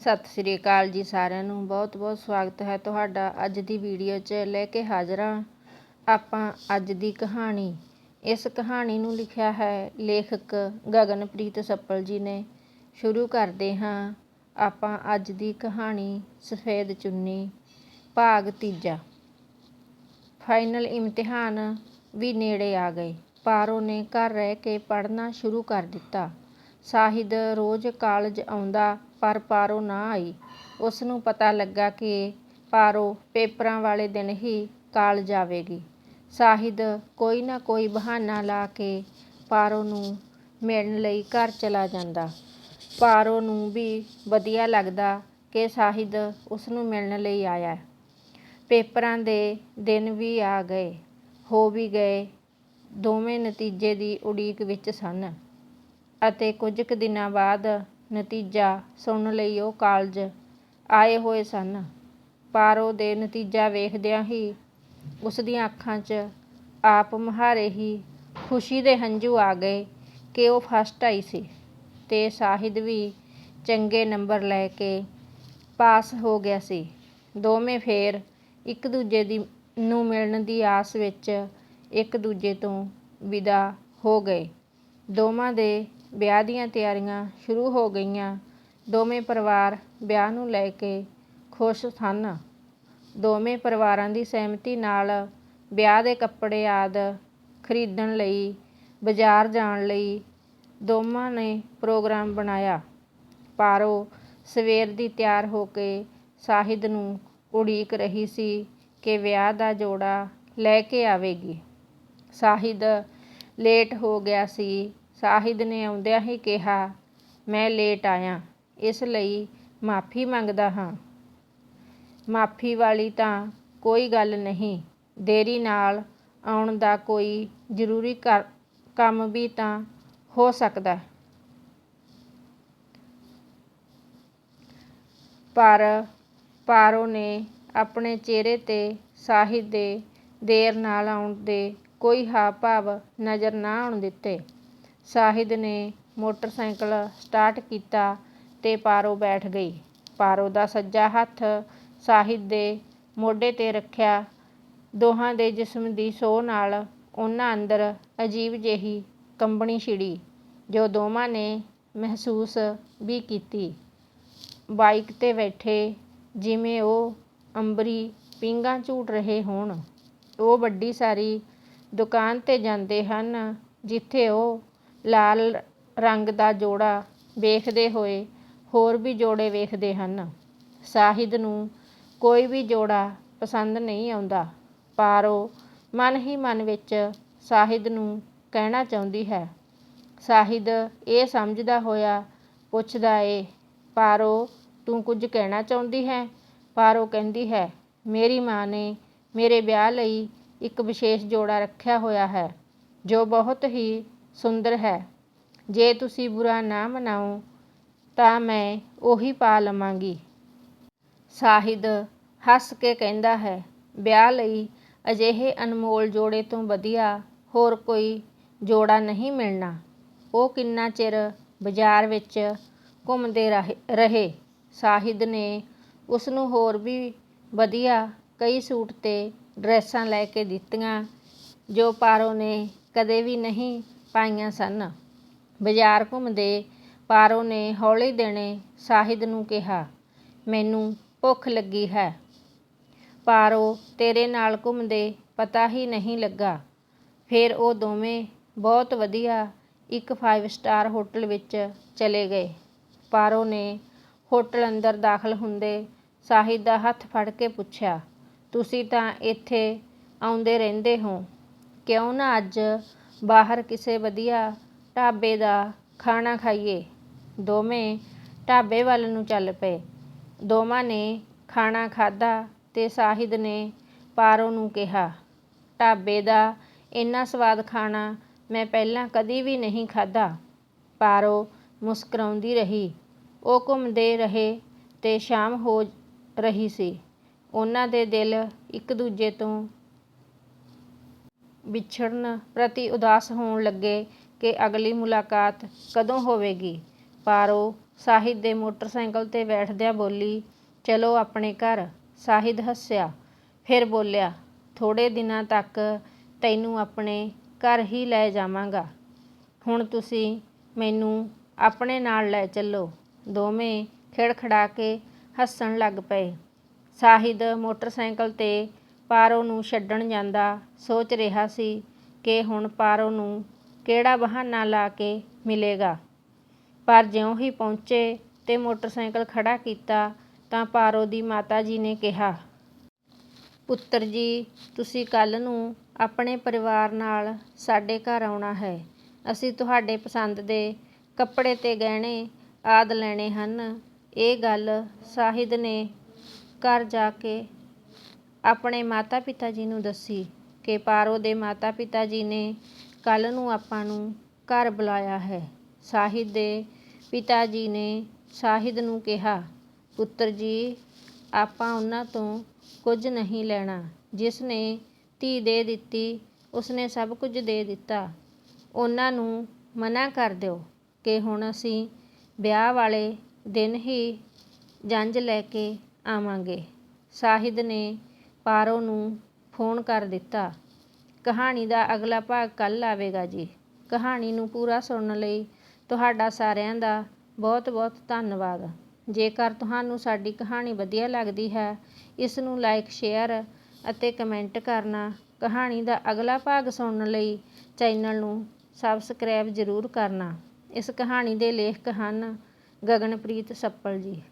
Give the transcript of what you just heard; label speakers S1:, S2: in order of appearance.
S1: ਸਤਿ ਸ੍ਰੀ ਅਕਾਲ ਜੀ ਸਾਰਿਆਂ ਨੂੰ। ਬਹੁਤ ਬਹੁਤ ਸਵਾਗਤ ਹੈ ਤੁਹਾਡਾ ਅੱਜ ਦੀ ਵੀਡੀਓ 'ਚ ਲੈ ਕੇ ਹਾਜ਼ਰ ਹਾਂ ਆਪਾਂ ਅੱਜ ਦੀ ਕਹਾਣੀ। ਇਸ ਕਹਾਣੀ ਨੂੰ ਲਿਖਿਆ ਹੈ ਲੇਖਕ ਗਗਨਪ੍ਰੀਤ ਸੱਪਲ ਜੀ ਨੇ। ਸ਼ੁਰੂ ਕਰਦੇ ਹਾਂ ਆਪਾਂ ਅੱਜ ਦੀ ਕਹਾਣੀ ਸਫੇਦ ਚੁੰਨੀ, ਭਾਗ ਤੀਜਾ। ਫਾਈਨਲ ਇਮਤਿਹਾਨ ਵੀ ਨੇੜੇ ਆ ਗਏ। ਪਾਰੋ ਨੇ ਘਰ ਰਹਿ ਕੇ ਪੜ੍ਹਨਾ ਸ਼ੁਰੂ ਕਰ ਦਿੱਤਾ। ਸਾਹਿਦ ਰੋਜ਼ ਕਾਲਜ ਆਉਂਦਾ, ਪਰ ਪਾਰੋ ਨਾ ਆਈ। ਉਸਨੂੰ ਪਤਾ ਲੱਗਾ ਕਿ ਪਾਰੋ ਪੇਪਰਾਂ ਵਾਲੇ ਦਿਨ ਹੀ ਕਾਲਜ ਆਵੇਗੀ। ਸਾਹਿਦ ਕੋਈ ਨਾ ਕੋਈ ਬਹਾਨਾ ਲਾ ਕੇ ਪਾਰੋ ਨੂੰ ਮਿਲਣ ਲਈ ਘਰ ਚਲਾ ਜਾਂਦਾ। ਪਾਰੋ ਨੂੰ ਵੀ ਵਧੀਆ ਲੱਗਦਾ ਕਿ ਸਾਹਿਦ ਉਸਨੂੰ ਮਿਲਣ ਲਈ ਆਇਆ। ਪੇਪਰਾਂ ਦੇ ਦਿਨ ਵੀ ਆ ਗਏ, ਹੋ ਵੀ ਗਏ। ਦੋਵੇਂ ਨਤੀਜੇ ਦੀ ਉਡੀਕ ਵਿੱਚ ਸਨ। ਅਤੇ ਕੁਝ ਕੁ ਦਿਨਾਂ ਬਾਅਦ ਨਤੀਜਾ ਸੁਣਨ ਲਈ ਉਹ ਕਾਲਜ ਆਏ ਹੋਏ ਸਨ। ਪਾਰੋ ਦੇ ਨਤੀਜਾ ਵੇਖਦਿਆਂ ਹੀ ਉਸ ਦੀਆਂ ਅੱਖਾਂ 'ਚ ਆਪ ਮੁਹਾਰੇ ਹੀ ਖੁਸ਼ੀ ਦੇ ਹੰਝੂ ਆ ਗਏ ਕਿ ਉਹ ਫਸਟ ਆਈ ਸੀ ਤੇ ਸਾਹਿਦ ਵੀ ਚੰਗੇ ਨੰਬਰ ਲੈ ਕੇ ਪਾਸ ਹੋ ਗਿਆ ਸੀ। ਦੋਵੇਂ ਫੇਰ ਇੱਕ ਦੂਜੇ ਦੀ ਨੂੰ ਮਿਲਣ ਦੀ ਆਸ ਵਿੱਚ ਇੱਕ ਦੂਜੇ ਤੋਂ ਵਿਦਾ ਹੋ ਗਏ। ਦੋਵਾਂ ਦੇ ਵਿਆਹ ਦੀਆਂ ਤਿਆਰੀਆਂ ਸ਼ੁਰੂ ਹੋ ਗਈਆਂ। ਦੋਵੇਂ ਪਰਿਵਾਰ ਵਿਆਹ ਨੂੰ ਲੈ ਕੇ ਖੁਸ਼ ਸਨ। ਦੋਵੇਂ ਪਰਿਵਾਰਾਂ ਦੀ ਸਹਿਮਤੀ ਨਾਲ ਵਿਆਹ ਦੇ ਕੱਪੜੇ ਆਦਿ ਖਰੀਦਣ ਲਈ, ਬਾਜ਼ਾਰ ਜਾਣ ਲਈ ਦੋਵਾਂ ਨੇ ਪ੍ਰੋਗਰਾਮ ਬਣਾਇਆ। ਪਾਰੋ ਸਵੇਰ ਦੀ ਤਿਆਰ ਹੋ ਕੇ ਸਾਹਿਦ ਨੂੰ ਉਡੀਕ ਰਹੀ ਸੀ ਕਿ ਵਿਆਹ ਦਾ ਜੋੜਾ ਲੈ ਕੇ ਆਵੇਗੀ। ਸਾਹਿਦ ਲੇਟ ਹੋ ਗਿਆ ਸੀ। ਸਾਹਿਦ ਨੇ ਆਉਂਦਿਆਂ ਹੀ ਕਿਹਾ, ਮੈਂ ਲੇਟ ਆਇਆ, ਇਸ ਲਈ ਮਾਫੀ ਮੰਗਦਾ ਹਾਂ। ਮਾਫੀ ਵਾਲੀ ਤਾਂ ਕੋਈ ਗੱਲ ਨਹੀਂ, ਦੇਰੀ ਨਾਲ ਆਉਣ ਦਾ ਕੋਈ ਜ਼ਰੂਰੀ ਕੰਮ ਵੀ ਤਾਂ ਹੋ ਸਕਦਾ। ਪਰ ਪਾਰੋ ਨੇ ਆਪਣੇ ਚਿਹਰੇ ਤੇ ਸਾਹਿਦ ਦੇ ਦੇਰ ਨਾਲ ਆਉਣ ਦੇ ਕੋਈ ਹਾਵ ਭਾਵ ਨਜ਼ਰ ਨਾ ਆਉਣ ਦਿੱਤੇ। ਸਾਹਿਦ ਨੇ ਮੋਟਰਸਾਈਕਲ ਸਟਾਰਟ ਕੀਤਾ ਤੇ ਪਾਰੋ ਬੈਠ ਗਈ। ਪਾਰੋ ਦਾ ਸੱਜਾ ਹੱਥ ਸਾਹਿਦ ਦੇ ਮੋਢੇ ਤੇ ਰੱਖਿਆ। ਦੋਹਾਂ ਦੇ ਜਿਸਮ ਦੀ ਸੋਹ ਨਾਲ ਉਹਨਾਂ ਅੰਦਰ ਅਜੀਬ ਜਿਹੀ ਕੰਬਣੀ ਛਿੜੀ, ਜੋ ਦੋਵਾਂ ਨੇ ਮਹਿਸੂਸ ਵੀ ਕੀਤੀ। ਬਾਈਕ ਤੇ ਬੈਠੇ ਜਿਵੇਂ ਉਹ ਅੰਬਰੀ ਪਿੰਗਾਂ ਝੂਟ ਰਹੇ ਹੋਣ। ਉਹ ਵੱਡੀ ਸਾਰੀ ਦੁਕਾਨ ਤੇ ਜਾਂਦੇ ਹਨ, ਜਿੱਥੇ ਉਹ ਲਾਲ ਰੰਗ ਦਾ ਜੋੜਾ ਵੇਖਦੇ ਹੋਏ ਹੋਰ ਵੀ ਜੋੜੇ ਵੇਖਦੇ ਹਨ। ਸਾਹਿਦ ਨੂੰ ਕੋਈ ਵੀ ਜੋੜਾ ਪਸੰਦ ਨਹੀਂ ਆਉਂਦਾ, ਪਰ ਉਹ ਮਨ ਹੀ ਮਨ ਵਿੱਚ ਸਾਹਿਦ ਨੂੰ ਕਹਿਣਾ ਚਾਹੁੰਦੀ ਹੈ। ਸਾਹਿਦ ਇਹ ਸਮਝਦਾ ਹੋਇਆ ਪੁੱਛਦਾ ਏ, ਪਾਰੋ ਤੂੰ ਕੁਝ ਕਹਿਣਾ ਚਾਹੁੰਦੀ ਹੈ? ਪਾਰੋ ਕਹਿੰਦੀ ਹੈ, ਮੇਰੀ ਮਾਂ ਨੇ ਮੇਰੇ ਵਿਆਹ ਲਈ ਇੱਕ ਵਿਸ਼ੇਸ਼ ਜੋੜਾ ਰੱਖਿਆ ਹੋਇਆ ਹੈ, ਜੋ ਬਹੁਤ ਹੀ ਸੁੰਦਰ ਹੈ। ਜੇ ਤੁਸੀਂ ਬੁਰਾ ਨਾ ਮਨਾਓ, ਤਾਂ ਮੈਂ ਉਹੀ ਪਾ ਲਵਾਂਗੀ। ਸਾਹਿਦ ਹੱਸ ਕੇ ਕਹਿੰਦਾ ਹੈ, ਵਿਆਹ ਲਈ ਅਜਿਹੇ ਅਨਮੋਲ ਜੋੜੇ ਤੋਂ ਵਧੀਆ ਹੋਰ ਕੋਈ ਜੋੜਾ ਨਹੀਂ ਮਿਲਣਾ। ਉਹ ਕਿੰਨਾ ਚਿਰ ਬਾਜ਼ਾਰ ਵਿੱਚ ਘੁੰਮਦੇ ਰਹੇ ਸਾਹਿਦ ਨੇ ਉਸ ਨੂੰ ਹੋਰ ਵੀ ਵਧੀਆ ਕਈ ਸੂਟ ਤੇ ਡਰੈਸਾਂ ਲੈ ਕੇ ਦਿੱਤੀਆਂ, ਜੋ ਪਾਰੋ ਨੇ ਕਦੇ ਵੀ ਨਹੀਂ ਪਾਈਆਂ ਸਨ। ਬਾਜ਼ਾਰ ਘੁੰਮਦੇ ਪਾਰੋ ਨੇ ਹੌਲੀ ਦੇਣੇ ਸਾਹਿਦ ਨੂੰ ਕਿਹਾ, ਮੈਨੂੰ ਭੁੱਖ ਲੱਗੀ ਹੈ। ਪਾਰੋ, ਤੇਰੇ ਨਾਲ ਘੁੰਮਦੇ ਪਤਾ ਹੀ ਨਹੀਂ ਲੱਗਾ। ਫਿਰ ਉਹ ਦੋਵੇਂ ਬਹੁਤ ਵਧੀਆ ਇੱਕ ਫਾਈਵ ਸਟਾਰ ਹੋਟਲ ਵਿੱਚ ਚਲੇ ਗਏ। ਪਾਰੋ ਨੇ ਹੋਟਲ ਅੰਦਰ ਦਾਖਲ ਹੁੰਦੇ ਸਾਹਿਦ ਦਾ ਹੱਥ ਫੜ ਕੇ ਪੁੱਛਿਆ, ਤੁਸੀਂ ਤਾਂ ਇੱਥੇ ਆਉਂਦੇ ਰਹਿੰਦੇ ਹੋ। ਕਿਉਂ ਨਾ ਅੱਜ ਬਾਹਰ ਕਿਸੇ ਵਧੀਆ ਢਾਬੇ ਦਾ ਖਾਣਾ ਖਾਈਏ। ਦੋਵੇਂ ਢਾਬੇ ਵੱਲ ਨੂੰ ਚੱਲ ਪਏ। ਦੋਵਾਂ ਨੇ ਖਾਣਾ ਖਾਧਾ ਅਤੇ ਸਾਹਿਦ ਨੇ ਪਾਰੋ ਨੂੰ ਕਿਹਾ, ਢਾਬੇ ਦਾ ਇੰਨਾ ਸਵਾਦ ਖਾਣਾ ਮੈਂ ਪਹਿਲਾਂ ਕਦੀ ਵੀ ਨਹੀਂ ਖਾਧਾ। ਪਾਰੋ ਮੁਸਕਰਾਉਂਦੀ ਰਹੀ। ਉਹ ਘੁੰਮਦੇ ਰਹੇ ਅਤੇ ਸ਼ਾਮ ਹੋ ਰਹੀ ਸੀ। ਉਹਨਾਂ ਦੇ ਦਿਲ ਇੱਕ ਦੂਜੇ ਤੋਂ ਵਿਛੜਨ ਪ੍ਰਤੀ ਉਦਾਸ ਹੋਣ ਲੱਗੇ ਕਿ ਅਗਲੀ ਮੁਲਾਕਾਤ ਕਦੋਂ ਹੋਵੇਗੀ। ਪਾਰੋ ਸਾਹਿਦ ਦੇ ਮੋਟਰਸਾਈਕਲ ਤੇ ਬੈਠਦਿਆਂ ਬੋਲੀ, ਚਲੋ ਆਪਣੇ ਘਰ ਸਾਹਿਦ ਹੱਸਿਆ। ਫਿਰ ਬੋਲਿਆ, ਥੋੜ੍ਹੇ ਦਿਨਾਂ ਤੱਕ ਤੈਨੂੰ ਆਪਣੇ ਘਰ ਹੀ ਲੈ ਜਾਵਾਂਗਾ। ਹੁਣ ਤੁਸੀਂ ਮੈਨੂੰ ਆਪਣੇ ਨਾਲ ਲੈ ਚੱਲੋ। ਦੋਵੇਂ ਖਿੜਖੜਾ ਕੇ ਹੱਸਣ ਲੱਗ ਪਏ। ਸਾਹਿਦ ਮੋਟਰਸਾਈਕਲ ਤੇ ਪਾਰੋ ਨੂੰ ਛੱਡਣ ਜਾਂਦਾ, ਸੋਚ ਰਿਹਾ ਸੀ ਕਿ ਹੁਣ ਪਾਰੋ ਨੂੰ ਕਿਹੜਾ ਬਹਾਨਾ ਲਾ ਕੇ ਮਿਲੇਗਾ। ਪਰ ਜਿਉਂ ਹੀ ਪਹੁੰਚੇ ਤੇ ਮੋਟਰਸਾਈਕਲ ਖੜਾ ਕੀਤਾ ਤਾਂ ਪਾਰੋ ਦੀ ਮਾਤਾ ਜੀ ਨੇ ਕਿਹਾ, ਪੁੱਤਰ ਜੀ, ਤੁਸੀਂ ਕੱਲ ਨੂੰ ਆਪਣੇ ਪਰਿਵਾਰ ਨਾਲ ਸਾਡੇ ਘਰ ਆਉਣਾ ਹੈ। ਅਸੀਂ ਤੁਹਾਡੇ ਪਸੰਦ ਦੇ ਕੱਪੜੇ ਤੇ ਗਹਿਣੇ ਆਦ ਲੈਣੇ ਹਨ। ਇਹ ਗੱਲ ਸਾਹਿਦ ਨੇ ਘਰ ਜਾ ਕੇ ਆਪਣੇ ਮਾਤਾ ਪਿਤਾ ਜੀ ਨੂੰ ਦੱਸੀ ਕਿ ਪਾਰੋ ਦੇ ਮਾਤਾ ਪਿਤਾ ਜੀ ਨੇ ਕੱਲ੍ਹ ਨੂੰ ਆਪਾਂ ਨੂੰ ਘਰ ਬੁਲਾਇਆ ਹੈ। ਸਾਹਿਦ ਦੇ ਪਿਤਾ ਜੀ ਨੇ ਸਾਹਿਦ ਨੂੰ ਕਿਹਾ, ਪੁੱਤਰ ਜੀ, ਆਪਾਂ ਉਹਨਾਂ ਤੋਂ ਕੁਝ ਨਹੀਂ ਲੈਣਾ। ਜਿਸ ਨੇ ਧੀ ਦੇ ਦਿੱਤੀ ਉਸਨੇ ਸਭ ਕੁਝ ਦੇ ਦਿੱਤਾ। ਉਹਨਾਂ ਨੂੰ ਮਨਾ ਕਰ ਦਿਓ ਕਿ ਹੁਣ ਅਸੀਂ ਵਿਆਹ ਵਾਲੇ ਦਿਨ ਹੀ ਜੰਝ ਲੈ ਕੇ ਆਵਾਂਗੇ। ਸਾਹਿਦ ਨੇ ਪਾਰੋ ਨੂੰ ਫੋਨ ਕਰ ਦਿੱਤਾ। ਕਹਾਣੀ ਦਾ ਅਗਲਾ ਭਾਗ ਕੱਲ੍ਹ ਆਵੇਗਾ ਜੀ। ਕਹਾਣੀ ਨੂੰ ਪੂਰਾ ਸੁਣਨ ਲਈ ਤੁਹਾਡਾ ਸਾਰਿਆਂ ਦਾ ਬਹੁਤ ਬਹੁਤ ਧੰਨਵਾਦ। ਜੇਕਰ ਤੁਹਾਨੂੰ ਸਾਡੀ ਕਹਾਣੀ ਵਧੀਆ ਲੱਗਦੀ ਹੈ, ਇਸ ਨੂੰ ਲਾਈਕ, ਸ਼ੇਅਰ ਅਤੇ ਕਮੈਂਟ ਕਰਨਾ। ਕਹਾਣੀ ਦਾ ਅਗਲਾ ਭਾਗ ਸੁਣਨ ਲਈ ਚੈਨਲ ਨੂੰ ਸਬਸਕ੍ਰਾਈਬ ਜ਼ਰੂਰ ਕਰਨਾ। ਇਸ ਕਹਾਣੀ ਦੇ ਲੇਖਕ ਹਨ ਗਗਨਪ੍ਰੀਤ ਸੱਪਲ ਜੀ।